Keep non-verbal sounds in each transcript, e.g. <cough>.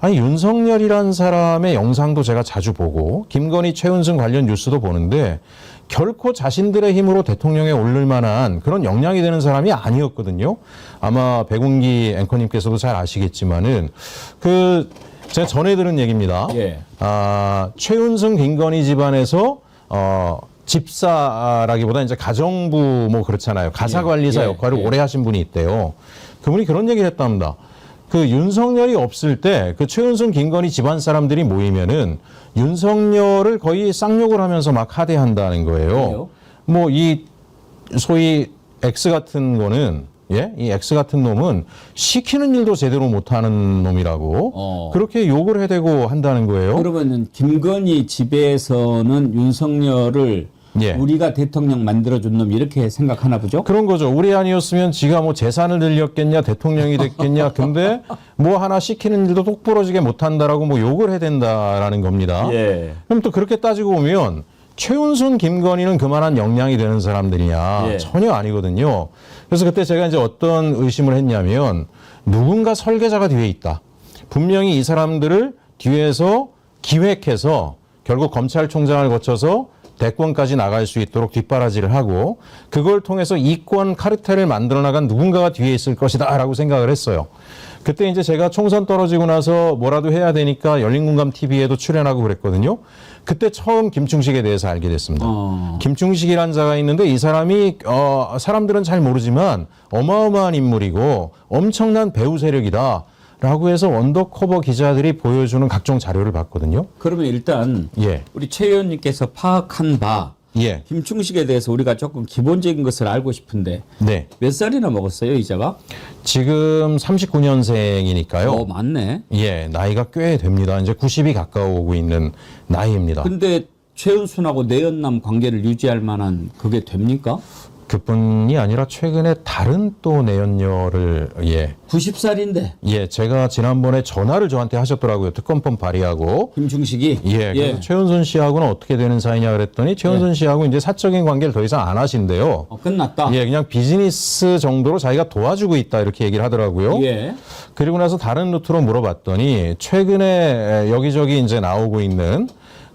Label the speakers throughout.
Speaker 1: 아니 윤석열이란 사람의 영상도 제가 자주 보고 김건희 최은순 관련 뉴스도 보는데 결코 자신들의 힘으로 대통령에 오를 만한 그런 역량이 되는 사람이 아니었거든요. 아마 백운기 앵커님께서도 잘 아시겠지만은 그 제가 전해 들은 얘기입니다.
Speaker 2: 예.
Speaker 1: 아, 최은순 김건희 집안에서 어 집사라기보다 이제 가정부 뭐 그렇잖아요. 가사 관리사
Speaker 2: 예,
Speaker 1: 역할을
Speaker 2: 예.
Speaker 1: 오래 하신 분이 있대요. 그분이 그런 얘기를 했답니다. 그 윤석열이 없을 때 그 최은순 김건희 집안 사람들이 모이면은 윤석열을 거의 쌍욕을 하면서 막 하대한다는 거예요. 뭐 이 소위 X 같은 거는 예, 이 X 같은 놈은 시키는 일도 제대로 못하는 놈이라고
Speaker 2: 어.
Speaker 1: 그렇게 욕을 해대고 한다는 거예요.
Speaker 2: 그러면은 김건희 집에서는 윤석열을
Speaker 1: 예.
Speaker 2: 우리가 대통령 만들어준 놈 이렇게 생각하나 보죠?
Speaker 1: 그런 거죠. 우리 아니었으면 지가 뭐 재산을 늘렸겠냐, 대통령이 됐겠냐. 근데 뭐 하나 시키는 일도 똑부러지게 못한다라고 뭐 욕을 해댄다라는 겁니다.
Speaker 2: 예.
Speaker 1: 그럼 또 그렇게 따지고 보면 최은순, 김건희는 그만한 역량이 되는 사람들이냐
Speaker 2: 예.
Speaker 1: 전혀 아니거든요. 그래서 그때 제가 이제 어떤 의심을 했냐면 누군가 설계자가 뒤에 있다. 분명히 이 사람들을 뒤에서 기획해서 결국 검찰총장을 거쳐서 대권까지 나갈 수 있도록 뒷바라지를 하고 그걸 통해서 이권 카르텔을 만들어 나간 누군가가 뒤에 있을 것이다라고 생각을 했어요. 그때 이제 제가 총선 떨어지고 나서 뭐라도 해야 되니까 열린공감 TV에도 출연하고 그랬거든요. 그때 처음 김충식에 대해서 알게 됐습니다.
Speaker 2: 어.
Speaker 1: 김충식이라는 자가 있는데 이 사람이 어 사람들은 잘 모르지만 어마어마한 인물이고 엄청난 배우 세력이다. 라고 해서 언더커버 기자들이 보여주는 각종 자료를 봤거든요.
Speaker 2: 그러면 일단
Speaker 1: 예.
Speaker 2: 우리 최 의원님께서 파악한 바
Speaker 1: 예.
Speaker 2: 김충식에 대해서 우리가 조금 기본적인 것을 알고 싶은데
Speaker 1: 네.
Speaker 2: 몇 살이나 먹었어요 이자가?
Speaker 1: 지금 39년생이니까요.
Speaker 2: 어 맞네.
Speaker 1: 예, 나이가 꽤 됩니다. 이제 90이 가까워오고 있는 나이입니다.
Speaker 2: 근데 최은순하고 내연남 관계를 유지할 만한 그게 됩니까?
Speaker 1: 그뿐이 아니라 최근에 다른 또 내연녀를 예,
Speaker 2: 90살인데
Speaker 1: 예, 제가 지난번에 전화를 저한테 하셨더라고요. 특검법 발의하고
Speaker 2: 김충식이
Speaker 1: 예, 그래서 최은순 씨하고는 어떻게 되는 사이냐 그랬더니 최은순 씨하고 이제 사적인 관계를 더 이상 안 하신대요.
Speaker 2: 어, 끝났다.
Speaker 1: 예, 그냥 비즈니스 정도로 자기가 도와주고 있다 이렇게 얘기를 하더라고요.
Speaker 2: 예.
Speaker 1: 그리고 나서 다른 루트로 물어봤더니 최근에 여기저기 이제 나오고 있는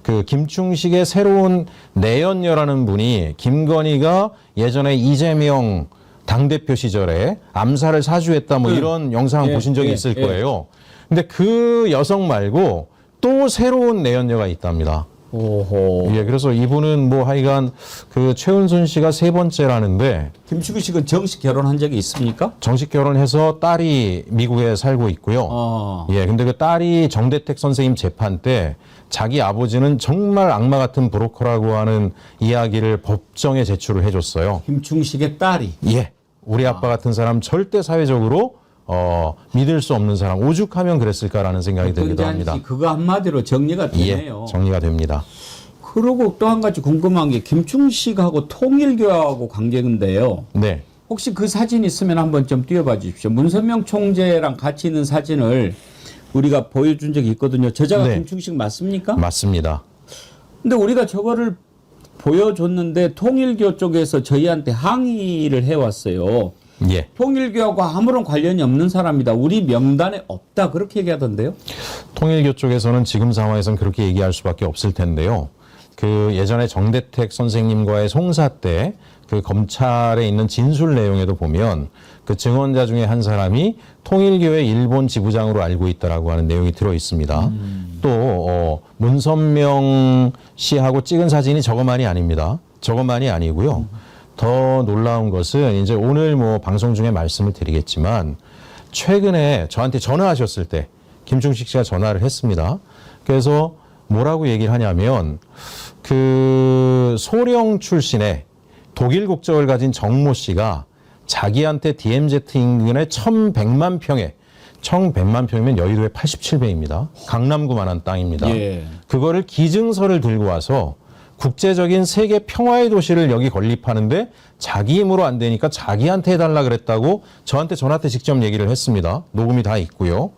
Speaker 1: 그 김충식의 새로운 내연녀라는 분이 김건희가 예전에 이재명 당대표 시절에 암살을 사주했다 뭐 이런 영상
Speaker 2: 예,
Speaker 1: 보신 적이
Speaker 2: 예,
Speaker 1: 있을
Speaker 2: 예.
Speaker 1: 거예요. 근데 그 여성 말고 또 새로운 내연녀가 있답니다.
Speaker 2: 오호.
Speaker 1: 예, 그래서 이분은 뭐 하여간 그 최은순 씨가 세 번째라는데
Speaker 2: 김충식은 정식 결혼한 적이 있습니까?
Speaker 1: 정식 결혼해서 딸이 미국에 살고 있고요.
Speaker 2: 어.
Speaker 1: 예, 근데 그 딸이 정대택 선생님 재판 때 자기 아버지는 정말 악마 같은 브로커라고 하는 이야기를 법정에 제출을 해줬어요.
Speaker 2: 김충식의 딸이
Speaker 1: 예, 우리 아빠 같은 사람 절대 사회적으로 어, 믿을 수 없는 사람, 오죽하면 그랬을까라는 생각이 들기도 합니다.
Speaker 2: 그거 한마디로 정리가
Speaker 1: 예,
Speaker 2: 되네요.
Speaker 1: 정리가 됩니다.
Speaker 2: 그리고 또 한 가지 궁금한 게 김충식하고 통일교하고 관계인데요.
Speaker 1: 네,
Speaker 2: 혹시 그 사진 있으면 한번 좀 띄워봐 주십시오. 문선명 총재랑 같이 있는 사진을 우리가 보여준 적이 있거든요. 저자가
Speaker 1: 네.
Speaker 2: 김충식 맞습니까?
Speaker 1: 맞습니다.
Speaker 2: 근데 우리가 저거를 보여줬는데 통일교 쪽에서 저희한테 항의를 해왔어요.
Speaker 1: 예.
Speaker 2: 통일교하고 아무런 관련이 없는 사람이다. 우리 명단에 없다. 그렇게 얘기하던데요.
Speaker 1: 통일교 쪽에서는 지금 상황에선 그렇게 얘기할 수밖에 없을 텐데요. 그 예전에 정대택 선생님과의 송사 때 그 검찰에 있는 진술 내용에도 보면 그 증언자 중에 한 사람이 통일교의 일본 지부장으로 알고 있다라고 하는 내용이 들어 있습니다. 또 어, 문선명 씨하고 찍은 사진이 저것만이 아닙니다. 저것만이 아니고요. 더 놀라운 것은 이제 오늘 뭐 방송 중에 말씀을 드리겠지만 최근에 저한테 전화하셨을 때 김충식 씨가 전화를 했습니다. 그래서 뭐라고 얘기를 하냐면 그 소령 출신의 독일 국적을 가진 정모 씨가 자기한테 DMZ 인근의 1100만 평에 1100만 평이면 여의도의 87배입니다. 강남구만한 땅입니다.
Speaker 2: 예.
Speaker 1: 그거를 기증서를 들고 와서 국제적인 세계 평화의 도시를 여기 건립하는데 자기 힘으로 안 되니까 자기한테 해달라 그랬다고 저한테 전화 때 직접 얘기를 했습니다. 녹음이 다 있고요.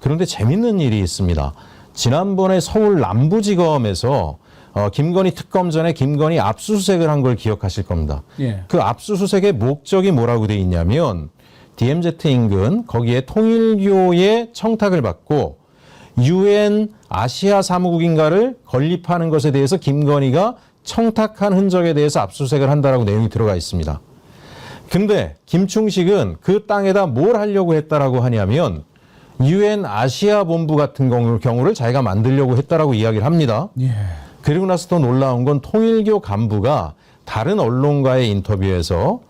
Speaker 1: 그런데 재밌는 일이 있습니다. 지난번에 서울 남부지검에서 어, 김건희 특검 전에 김건희 압수수색을 한 걸 기억하실 겁니다.
Speaker 2: 예.
Speaker 1: 그 압수수색의 목적이 뭐라고 돼 있냐면 DMZ 인근 거기에 통일교의 청탁을 받고 유엔 아시아 사무국인가를 건립하는 것에 대해서 김건희가 청탁한 흔적에 대해서 압수수색을 한다라고 내용이 들어가 있습니다. 근데 김충식은 그 땅에다 뭘 하려고 했다라고 하냐면 유엔 아시아 본부 같은 경우- 경우를 자기가 만들려고 했다라고 이야기를 합니다. 그리고 나서 더 놀라운 건 통일교 간부가 다른 언론과의 인터뷰에서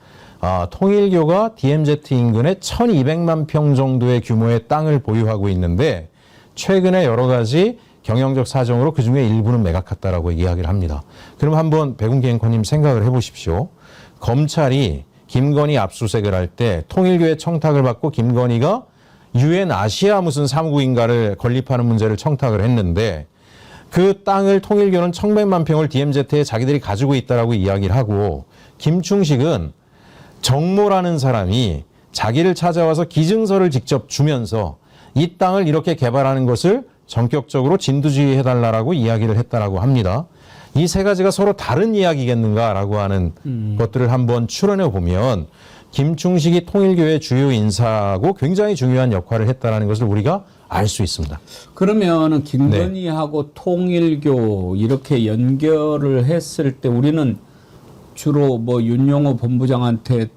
Speaker 1: 아, 통일교가 DMZ 인근에 1200만 평 정도의 규모의 땅을 보유하고 있는데 최근에 여러 가지 경영적 사정으로 그 중에 일부는 매각했다라고 이야기를 합니다. 그럼 한번 백운기 앵커님 생각을 해보십시오. 검찰이 김건희 압수수색을 할 때 통일교의 청탁을 받고 김건희가 유엔 아시아 무슨 사무국인가를 건립하는 문제를 청탁을 했는데 그 땅을 통일교는 청백만 평을 DMZ에 자기들이 가지고 있다라고 이야기를 하고 김충식은 정모라는 사람이 자기를 찾아와서 기증서를 직접 주면서 이 땅을 이렇게 개발하는 것을 전격적으로 진두지휘 해 달라라고 이야기를 했다라고 합니다. 이 세 가지가 서로 다른 이야기겠는가라고 하는 것들을 한번 추론해 보면 김충식이 통일교의 주요 인사고 굉장히 중요한 역할을 했다라는 것을 우리가 알 수 있습니다.
Speaker 2: 그러면은 김건희하고 통일교 이렇게 연결을 했을 때 우리는 주로 뭐 윤용호 본부장한테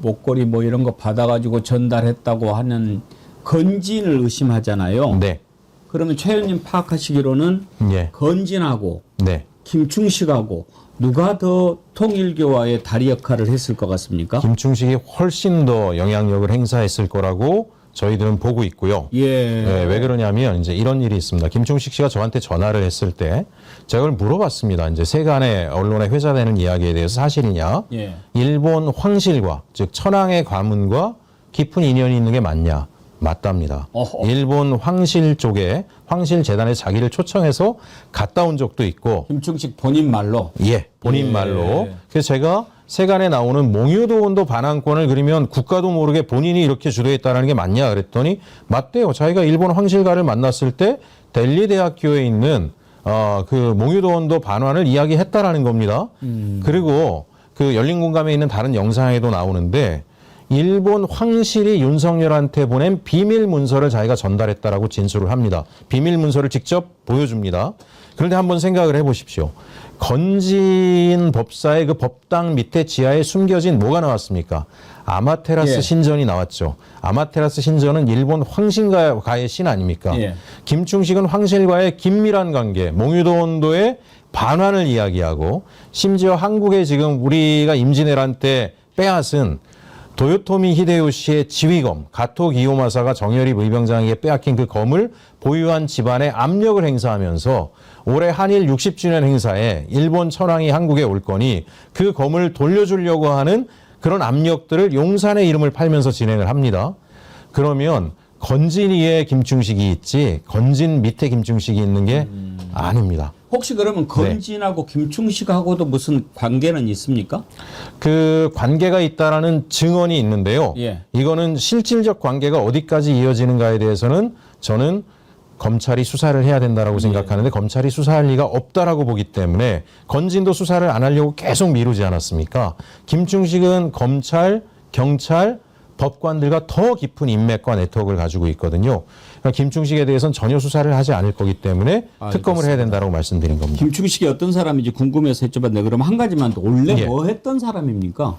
Speaker 2: 목걸이 뭐 이런 거 받아가지고 전달했다고 하는 건진을 의심하잖아요.
Speaker 1: 네.
Speaker 2: 그러면 최 의원님 파악하시기로는
Speaker 1: 예.
Speaker 2: 건진하고
Speaker 1: 네.
Speaker 2: 김충식하고 누가 더 통일교와의 다리 역할을 했을 것 같습니까?
Speaker 1: 김충식이 훨씬 더 영향력을 행사했을 거라고 저희들은 보고 있고요.
Speaker 2: 예.
Speaker 1: 네, 왜 그러냐면 이제 이런 일이 있습니다. 김충식 씨가 저한테 전화를 했을 때 제가 그걸 물어봤습니다. 이제 세간의 언론에 회자되는 이야기에 대해서 사실이냐?
Speaker 2: 예.
Speaker 1: 일본 황실과 즉 천황의 가문과 깊은 인연이 있는 게 맞냐? 맞답니다.
Speaker 2: 어허.
Speaker 1: 일본 황실 쪽에 황실 재단에 자기를 초청해서 갔다 온 적도 있고
Speaker 2: 김충식 본인 말로
Speaker 1: 예, 본인
Speaker 2: 예.
Speaker 1: 말로. 그래서 제가 세간에 나오는 몽유도 원도 반환권을 그리면 국가도 모르게 본인이 이렇게 주도했다는 게 맞냐 그랬더니 맞대요. 자기가 일본 황실가를 만났을 때 델리 대학교에 있는 어, 그 몽유도 원도 반환을 이야기했다라는 겁니다. 그리고 그 열린 공감에 있는 다른 영상에도 나오는데 일본 황실이 윤석열한테 보낸 비밀 문서를 자기가 전달했다라고 진술을 합니다. 비밀 문서를 직접 보여줍니다. 그런데 한번 생각을 해보십시오. 건진 법사의 그 법당 밑에 지하에 숨겨진 뭐가 나왔습니까? 아마테라스
Speaker 2: 예.
Speaker 1: 신전이 나왔죠. 아마테라스 신전은 일본 황신가의 신 아닙니까?
Speaker 2: 예.
Speaker 1: 김충식은 황실과의 긴밀한 관계, 몽유도 원도의 반환을 이야기하고 심지어 한국에 지금 우리가 임진왜란 때 빼앗은 도요토미 히데요시의 지휘검 가토 기요마사가 정열이 의병장에게 빼앗긴 그 검을 보유한 집안에 압력을 행사하면서 올해 한일 60주년 행사에 일본 천황이 한국에 올 거니 그 검을 돌려주려고 하는 그런 압력들을 용산의 이름을 팔면서 진행을 합니다. 그러면 건진 위에 김충식이 있지 건진 밑에 김충식이 있는 게 아닙니다.
Speaker 2: 혹시 그러면 건진하고 김충식하고도 무슨 관계는 있습니까?
Speaker 1: 그 관계가 있다라는 증언이 있는데요.
Speaker 2: 예.
Speaker 1: 이거는 실질적 관계가 어디까지 이어지는가에 대해서는 저는 검찰이 수사를 해야 된다라고 생각하는데 검찰이 수사할 리가 없다라고 보기 때문에 건진도 수사를 안 하려고 계속 미루지 않았습니까? 김충식은 검찰, 경찰, 법관들과 더 깊은 인맥과 네트워크를 가지고 있거든요. 그러니까 김충식에 대해서는 전혀 수사를 하지 않을 거기 때문에 특검을 해야 된다라고 말씀드린 겁니다.
Speaker 2: 김충식이 어떤 사람인지 궁금해서 여쭤봤는데 그럼 한 가지만 더 원래
Speaker 1: 예.
Speaker 2: 뭐 했던 사람입니까?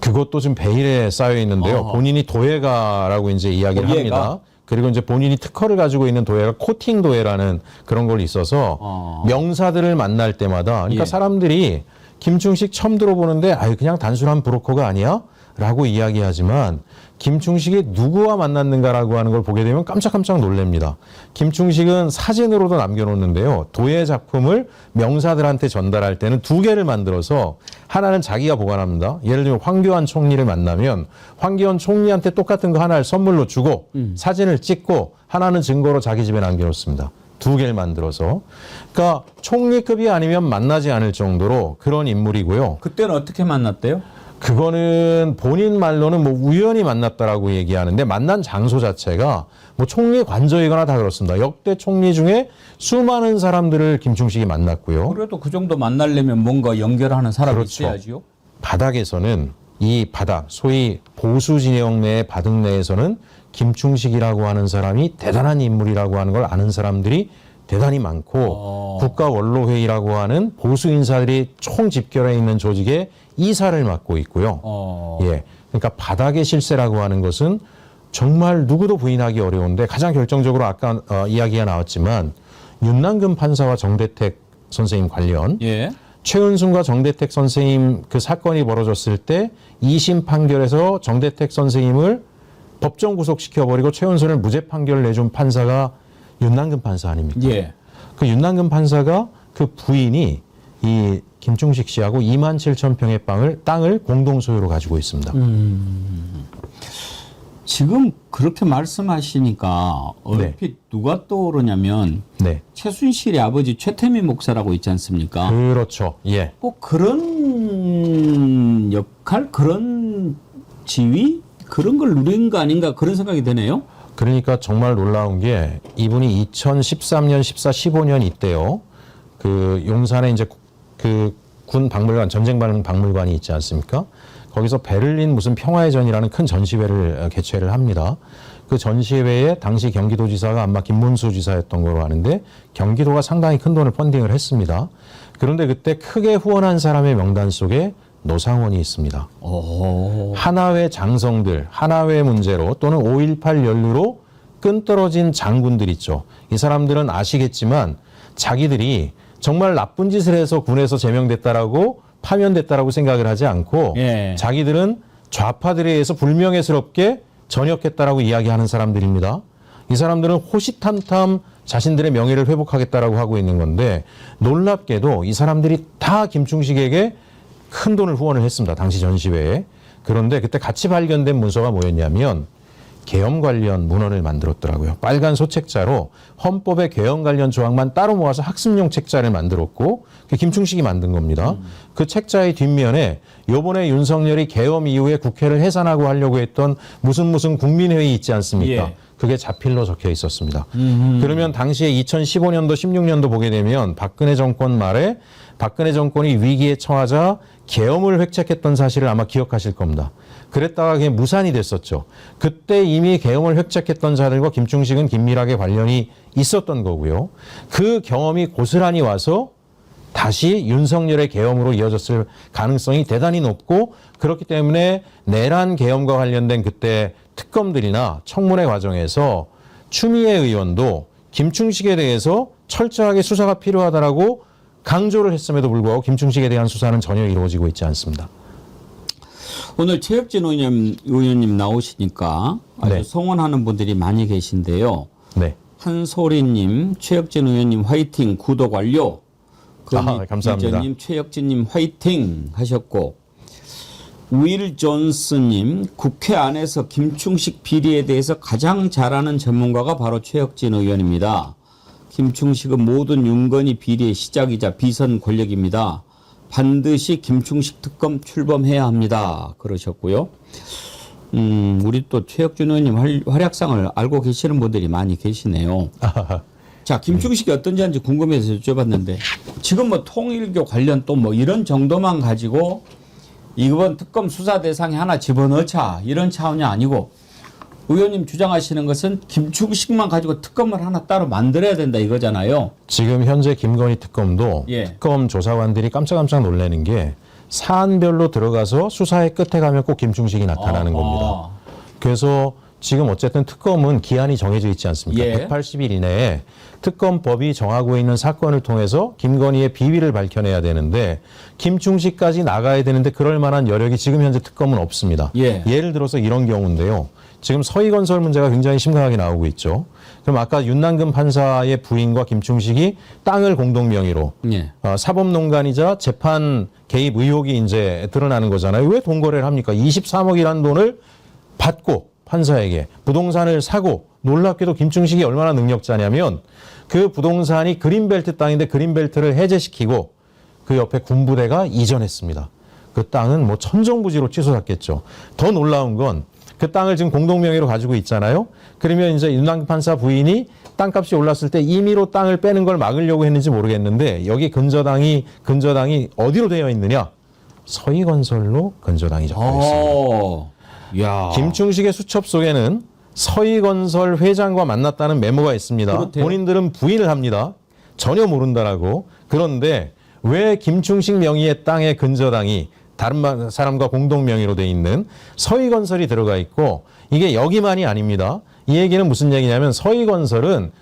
Speaker 1: 그것도 지금 베일에 쌓여 있는데요.
Speaker 2: 어허.
Speaker 1: 본인이 도예가라고 이제 이야기를
Speaker 2: 도예가?
Speaker 1: 합니다. 그리고 이제 본인이 특허를 가지고 있는 도예가 코팅 도예라는 그런 걸 있어서
Speaker 2: 어.
Speaker 1: 명사들을 만날 때마다 그러니까
Speaker 2: 예.
Speaker 1: 사람들이 김충식 처음 들어보는데 아유 그냥 단순한 브로커가 아니야? 라고 이야기하지만 김충식이 누구와 만났는가라고 하는 걸 보게 되면 깜짝깜짝 놀랍니다. 김충식은 사진으로도 남겨놓는데요. 도예 작품을 명사들한테 전달할 때는 두 개를 만들어서 하나는 자기가 보관합니다. 예를 들면 황교안 총리를 만나면 황교안 총리한테 똑같은 거 하나를 선물로 주고 사진을 찍고 하나는 증거로 자기 집에 남겨놓습니다. 두 개를 만들어서. 그러니까 총리급이 아니면 만나지 않을 정도로 그런 인물이고요.
Speaker 2: 그때는 어떻게 만났대요?
Speaker 1: 그거는 본인 말로는 뭐 우연히 만났다라고 얘기하는데 만난 장소 자체가 뭐 총리 관저이거나 다 그렇습니다. 역대 총리 중에 수많은 사람들을 김충식이 만났고요.
Speaker 2: 그래도 그 정도 만나려면 뭔가 연결하는 사람이
Speaker 1: 그렇죠.
Speaker 2: 있어야지요.
Speaker 1: 바닥에서는 이 바닥, 소위 보수 진영 내의 바닥 내에서는 김충식이라고 하는 사람이 대단한 인물이라고 하는 걸 아는 사람들이 대단히 많고
Speaker 2: 어.
Speaker 1: 국가 원로회의라고 하는 보수 인사들이 총 집결해 있는 조직의 이사를 맡고 있고요.
Speaker 2: 어.
Speaker 1: 예. 그러니까 바닥의 실세라고 하는 것은 정말 누구도 부인하기 어려운데 가장 결정적으로 아까 어, 이야기가 나왔지만 윤남근 판사와 정대택 선생님 관련
Speaker 2: 예.
Speaker 1: 최은순과 정대택 선생님 그 사건이 벌어졌을 때 2심 판결에서 정대택 선생님을 법정 구속시켜버리고 최은순을 무죄 판결을 내준 판사가 윤남근 판사 아닙니까?
Speaker 2: 예.
Speaker 1: 그 윤남근 판사가 그 부인이 이 김충식 씨하고 2만 7천 평의 땅을, 땅을 공동 소유로 가지고 있습니다.
Speaker 2: 지금 그렇게 말씀하시니까 얼핏 누가 떠오르냐면
Speaker 1: 네.
Speaker 2: 최순실의 아버지 최태민 목사라고 있지 않습니까?
Speaker 1: 그렇죠. 예.
Speaker 2: 꼭 그런 역할, 그런 지위, 그런 걸 누린 거 아닌가 그런 생각이 드네요.
Speaker 1: 그러니까 정말 놀라운 게 이분이 2013년, 14, 15년 이때요. 그 용산에 이제 그 군 박물관, 전쟁 박물관이 있지 않습니까? 거기서 베를린 무슨 평화의 전이라는 큰 전시회를 어, 개최를 합니다. 그 전시회에 당시 경기도지사가 아마 김문수 지사였던 거로 아는데 경기도가 상당히 큰 돈을 펀딩을 했습니다. 그런데 그때 크게 후원한 사람의 명단 속에 노상원이 있습니다.
Speaker 2: 오.
Speaker 1: 하나회 장성들, 하나회 문제로 또는 5.18 연루로 끈떨어진 장군들 있죠. 이 사람들은 아시겠지만 자기들이 정말 나쁜 짓을 해서 군에서 제명됐다라고 파면됐다라고 생각을 하지 않고
Speaker 2: 예.
Speaker 1: 자기들은 좌파들에 의해서 불명예스럽게 전역했다라고 이야기하는 사람들입니다. 이 사람들은 호시탐탐 자신들의 명예를 회복하겠다라고 하고 있는 건데 놀랍게도 이 사람들이 다 김충식에게 큰 돈을 후원을 했습니다. 당시 전시회에. 그런데 그때 같이 발견된 문서가 뭐였냐면 계엄 관련 문헌을 만들었더라고요. 빨간 소책자로 헌법의 계엄 관련 조항만 따로 모아서 학습용 책자를 만들었고 그 김충식이 만든 겁니다. 그 책자의 뒷면에 요번에 윤석열이 계엄 이후에 국회를 해산하고 하려고 했던 무슨 무슨 국민회의 있지 않습니까?
Speaker 2: 예.
Speaker 1: 그게 자필로 적혀 있었습니다. 그러면 당시에 2015년도, 16년도 보게 되면 박근혜 정권 말에 박근혜 정권이 위기에 처하자 계엄을 획책했던 사실을 아마 기억하실 겁니다. 그랬다가 그게 무산이 됐었죠. 그때 이미 계엄을 획책했던 자들과 김충식은 긴밀하게 관련이 있었던 거고요. 그 경험이 고스란히 와서 다시 윤석열의 계엄으로 이어졌을 가능성이 대단히 높고 그렇기 때문에 내란 계엄과 관련된 그때 특검들이나 청문회 과정에서 추미애 의원도 김충식에 대해서 철저하게 수사가 필요하다라고 강조를 했음에도 불구하고 김충식에 대한 수사는 전혀 이루어지고 있지 않습니다.
Speaker 2: 오늘 최혁진 의원님, 의원님 나오시니까 아주
Speaker 1: 네.
Speaker 2: 성원하는 분들이 많이 계신데요.
Speaker 1: 네.
Speaker 2: 한소리님, 최혁진 의원님 화이팅 구독 완료.
Speaker 1: 아, 감사합니다.
Speaker 2: 님 최혁진님 화이팅 하셨고 윌 존스님 국회 안에서 김충식 비리에 대해서 가장 잘 아는 전문가가 바로 최혁진 의원입니다. 김충식은 모든 윤건희 비리의 시작이자 비선 권력입니다. 반드시 김충식 특검 출범해야 합니다. 그러셨고요. 음, 우리 또 최혁준 의원님 활- 활약상을 알고 계시는 분들이 많이 계시네요. 자, 김충식이 어떤지 한지 궁금해서 여쭤봤는데 지금 뭐 통일교 관련 또 뭐 이런 정도만 가지고 이번 특검 수사 대상에 하나 집어넣자 이런 차원이 아니고 의원님 주장하시는 것은 김충식만 가지고 특검을 하나 따로 만들어야 된다 이거잖아요.
Speaker 1: 지금 현재 김건희 특검도
Speaker 2: 예.
Speaker 1: 특검 조사관들이 깜짝깜짝 놀라는 게 사안별로 들어가서 수사의 끝에 가면 꼭 김충식이 나타나는
Speaker 2: 아,
Speaker 1: 겁니다.
Speaker 2: 아.
Speaker 1: 그래서 지금 어쨌든 특검은 기한이 정해져 있지 않습니까?
Speaker 2: 예.
Speaker 1: 180일 이내에 특검법이 정하고 있는 사건을 통해서 김건희의 비위를 밝혀내야 되는데 김충식까지 나가야 되는데 그럴 만한 여력이 지금 현재 특검은 없습니다.
Speaker 2: 예.
Speaker 1: 예를 들어서 이런 경우인데요. 지금 서희건설 문제가 굉장히 심각하게 나오고 있죠. 그럼 아까 윤남근 판사의 부인과 김충식이 땅을 공동 명의로
Speaker 2: 예.
Speaker 1: 어, 사법농단이자 재판 개입 의혹이 이제 드러나는 거잖아요. 왜 돈 거래를 합니까? 23억이라는 돈을 받고 판사에게 부동산을 사고 놀랍게도 김충식이 얼마나 능력자냐면 그 부동산이 그린벨트 땅인데 그린벨트를 해제시키고 그 옆에 군부대가 이전했습니다. 그 땅은 뭐 천정부지로 취소됐겠죠. 더 놀라운 건 그 땅을 지금 공동명의로 가지고 있잖아요. 그러면 이제 윤남 판사 부인이 땅값이 올랐을 때 임의로 땅을 빼는 걸 막으려고 했는지 모르겠는데 여기 근저당이 근저당이 어디로 되어 있느냐? 서희건설로 근저당이 적혀 있습니다.
Speaker 2: 어. 야.
Speaker 1: 김충식의 수첩 속에는 서희건설 회장과 만났다는 메모가 있습니다.
Speaker 2: 그렇대요.
Speaker 1: 본인들은 부인을 합니다. 전혀 모른다라고. 그런데 왜 김충식 명의의 땅의 근저당이 다른 마- 사람과 공동 명의로 돼 있는 서희건설이 들어가 있고 이게 여기만이 아닙니다. 이 얘기는 무슨 얘기냐면 서희건설은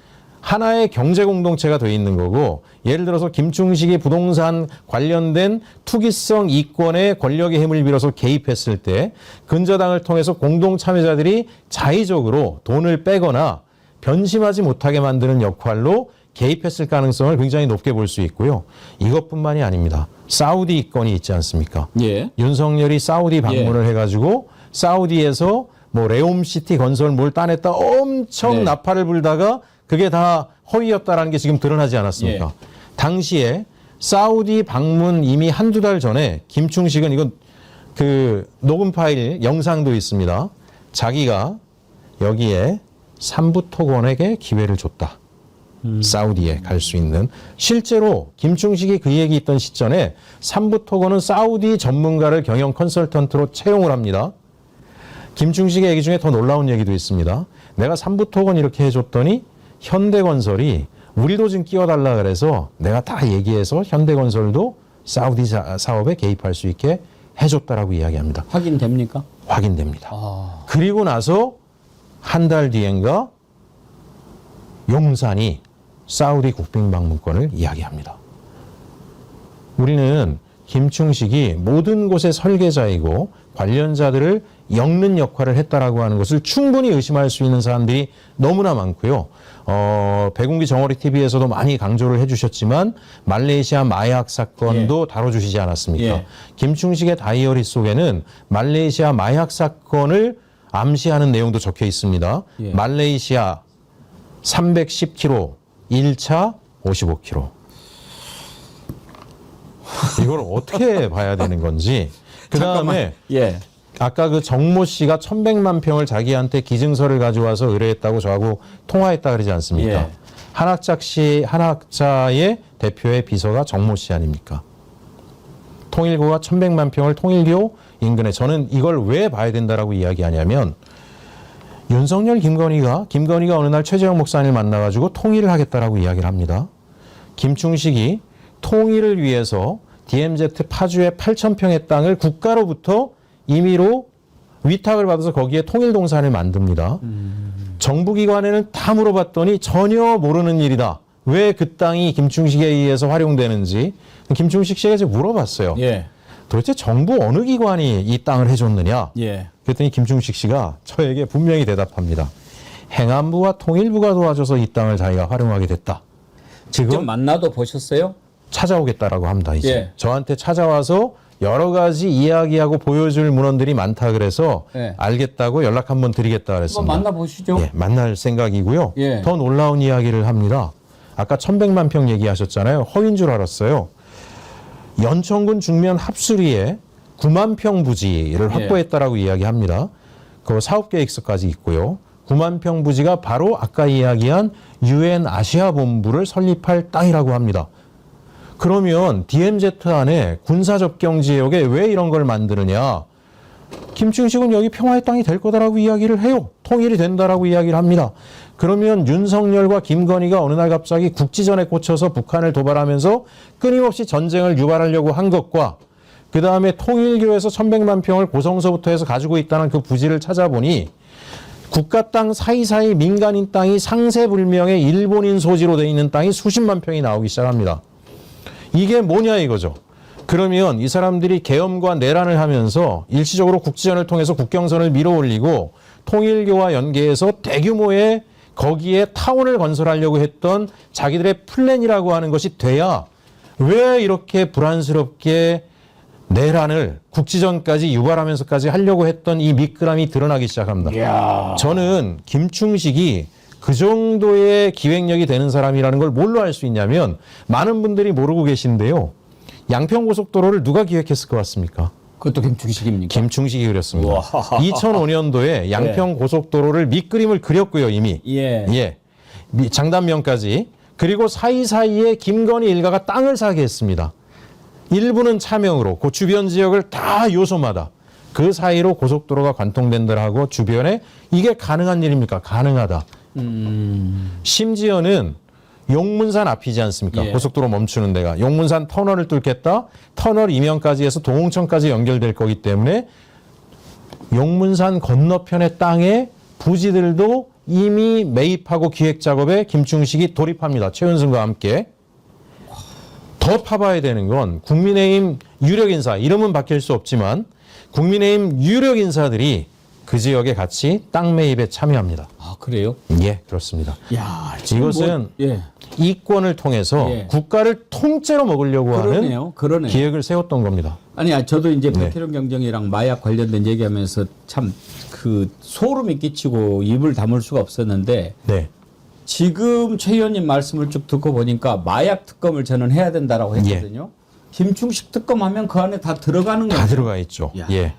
Speaker 1: 하나의 경제 공동체가 돼 있는 거고 예를 들어서 김충식이 부동산 관련된 투기성 이권의 권력의 힘을 빌어서 개입했을 때 근저당을 통해서 공동 참여자들이 자의적으로 돈을 빼거나 변심하지 못하게 만드는 역할로 개입했을 가능성을 굉장히 높게 볼 수 있고요. 이것뿐만이 아닙니다. 사우디 이권이 있지 않습니까?
Speaker 2: 예.
Speaker 1: 윤석열이 사우디 방문을 해가지고 사우디에서 뭐 레옴시티 건설물 따냈다 엄청
Speaker 2: 네.
Speaker 1: 나팔을 불다가 그게 다 허위였다라는 게 지금 드러나지 않았습니까?
Speaker 2: 예.
Speaker 1: 당시에 사우디 방문 이미 한두 달 전에 김충식은 이건 그 녹음 파일 영상도 있습니다. 자기가 여기에 삼부토건에게 기회를 줬다. 사우디에 갈 수 있는 실제로 김충식이 그 얘기 있던 시점에 삼부토건은 사우디 전문가를 경영 컨설턴트로 채용을 합니다. 김충식의 얘기 중에 더 놀라운 얘기도 있습니다. 내가 삼부토건 이렇게 해줬더니 현대건설이 우리도 좀 끼워달라 그래서 내가 다 얘기해서 현대건설도 사우디 사- 사업에 개입할 수 있게 해줬다라고 이야기합니다.
Speaker 2: 확인됩니까?
Speaker 1: 확인됩니다.
Speaker 2: 아.
Speaker 1: 그리고 나서 한 달 뒤엔가 용산이 사우디 국빈 방문권을 이야기합니다. 우리는 김충식이 모든 곳의 설계자이고 관련자들을 엮는 역할을 했다라고 하는 것을 충분히 의심할 수 있는 사람들이 너무나 많고요. 어, 백운기 정어리 TV에서도 많이 강조를 해주셨지만 말레이시아 마약 사건도 다뤄주시지 않았습니까?
Speaker 2: 예.
Speaker 1: 김충식의 다이어리 속에는 말레이시아 마약 사건을 암시하는 내용도 적혀 있습니다.
Speaker 2: 예.
Speaker 1: 말레이시아 310km, 1차 55km. 이걸 어떻게 봐야 되는 건지. 그 다음에
Speaker 2: 예.
Speaker 1: 아까 그 정모 씨가 1100만 평을 자기한테 기증서를 가져와서 의뢰했다고 저하고 통화했다 그러지 않습니까?
Speaker 2: 예.
Speaker 1: 한학자 씨, 한학자의 대표의 비서가 정모 씨 아닙니까? 통일교가 1100만 평을 통일교 인근에 저는 이걸 왜 봐야 된다라고 이야기하냐면 윤석열 김건희가 김건희가 어느 날 최재형 목사님을 만나가지고 통일을 하겠다라고 이야기를 합니다. 김충식이 통일을 위해서 DMZ 파주의 8,000평의 땅을 국가로부터 임의로 위탁을 받아서 거기에 통일동산을 만듭니다. 정부기관에는 다 물어봤더니 전혀 모르는 일이다. 왜 그 땅이 김충식에 의해서 활용되는지 김충식 씨에게 물어봤어요.
Speaker 2: 예.
Speaker 1: 도대체 정부 어느 기관이 이 땅을 해줬느냐?
Speaker 2: 예.
Speaker 1: 그랬더니 김충식 씨가 저에게 분명히 대답합니다. 행안부와 통일부가 도와줘서 이 땅을 자기가 활용하게 됐다. 지금
Speaker 2: 만나도 보셨어요?
Speaker 1: 찾아오겠다라고 합니다. 이제
Speaker 2: 예.
Speaker 1: 저한테 찾아와서 여러 가지 이야기하고 보여줄 문헌들이 많다 그래서
Speaker 2: 예.
Speaker 1: 알겠다고 연락 한번 드리겠다 그랬습니다.
Speaker 2: 만나 보시죠.
Speaker 1: 예, 만날 생각이고요.
Speaker 2: 예.
Speaker 1: 더 놀라운 이야기를 합니다. 아까 1100만 평 얘기하셨잖아요. 허인 줄 알았어요. 연천군 중면 합수리에 9만 평 부지를
Speaker 2: 예.
Speaker 1: 확보했다라고 이야기합니다. 그 사업 계획서까지 있고요. 9만 평 부지가 바로 아까 이야기한 유엔 아시아 본부를 설립할 땅이라고 합니다. 그러면 DMZ 안에 군사 접경 지역에 왜 이런 걸 만드느냐? 김충식은 여기 평화의 땅이 될 거다라고 이야기를 해요. 통일이 된다라고 이야기를 합니다. 그러면 윤석열과 김건희가 어느 날 갑자기 국지전에 꽂혀서 북한을 도발하면서 끊임없이 전쟁을 유발하려고 한 것과 그 다음에 통일교에서 1100만 평을 고성서부터 해서 가지고 있다는 그 부지를 찾아보니 국가 땅 사이사이 민간인 땅이 상세불명의 일본인 소지로 돼 있는 땅이 수십만 평이 나오기 시작합니다. 이게 뭐냐 이거죠. 그러면 이 사람들이 계엄과 내란을 하면서 일시적으로 국지전을 통해서 국경선을 밀어올리고 통일교와 연계해서 대규모의 거기에 타운을 건설하려고 했던 자기들의 플랜이라고 하는 것이 돼야 왜 이렇게 불안스럽게 내란을 국지전까지 유발하면서까지 하려고 했던 이 미끄럼이 드러나기 시작합니다.
Speaker 2: 이야.
Speaker 1: 저는 김충식이 그 정도의 기획력이 되는 사람이라는 걸 뭘로 알 수 있냐면 많은 분들이 모르고 계신데요. 양평고속도로를 누가 기획했을 것 같습니까?
Speaker 2: 그것도 김충식입니까?
Speaker 1: 김충식이 그렸습니다.
Speaker 2: 우와.
Speaker 1: 2005년도에 <laughs> 양평고속도로를 밑그림을 그렸고요, 이미.
Speaker 2: 예.
Speaker 1: 예. 미- 장단면까지. 그리고 사이사이에 김건희 일가가 땅을 사게 했습니다. 일부는 차명으로 그 주변 지역을 다 요소마다 그 사이로 고속도로가 관통된다라고 주변에 이게 가능한 일입니까? 가능하다. 심지어는 용문산 앞이지 않습니까?
Speaker 2: 예.
Speaker 1: 고속도로 멈추는 데가 용문산 터널을 뚫겠다. 터널 이면까지 해서 동홍천까지 연결될 거기 때문에 용문산 건너편의 땅에 부지들도 이미 매입하고 기획 작업에 김충식이 돌입합니다. 최은순과 함께. 더 파봐야 되는 건 국민의힘 유력 인사, 이름은 바뀔 수 없지만 국민의힘 유력 인사들이 그 지역에 같이 땅 매입에 참여합니다.
Speaker 2: 아 그래요?
Speaker 1: 예, 그렇습니다.
Speaker 2: 야 지금
Speaker 1: 이것은
Speaker 2: 뭐, 예
Speaker 1: 이권을 통해서
Speaker 2: 예.
Speaker 1: 국가를 통째로 먹으려고 하는
Speaker 2: 그러네요. 그러네.
Speaker 1: 기획을 세웠던 겁니다.
Speaker 2: 아니 아, 저도 이제
Speaker 1: 네.
Speaker 2: 백혜령 경정이랑 마약 관련된 얘기하면서 참 그 소름이 끼치고 입을 다물 수가 없었는데
Speaker 1: 네.
Speaker 2: 지금 최 의원님 말씀을 쭉 듣고 보니까 마약 특검을 저는 해야 된다라고 했거든요. 김충식 특검하면 그 안에 다 들어가는
Speaker 1: 다
Speaker 2: 거예요.
Speaker 1: 들어가 있죠.
Speaker 2: 야.
Speaker 1: 예.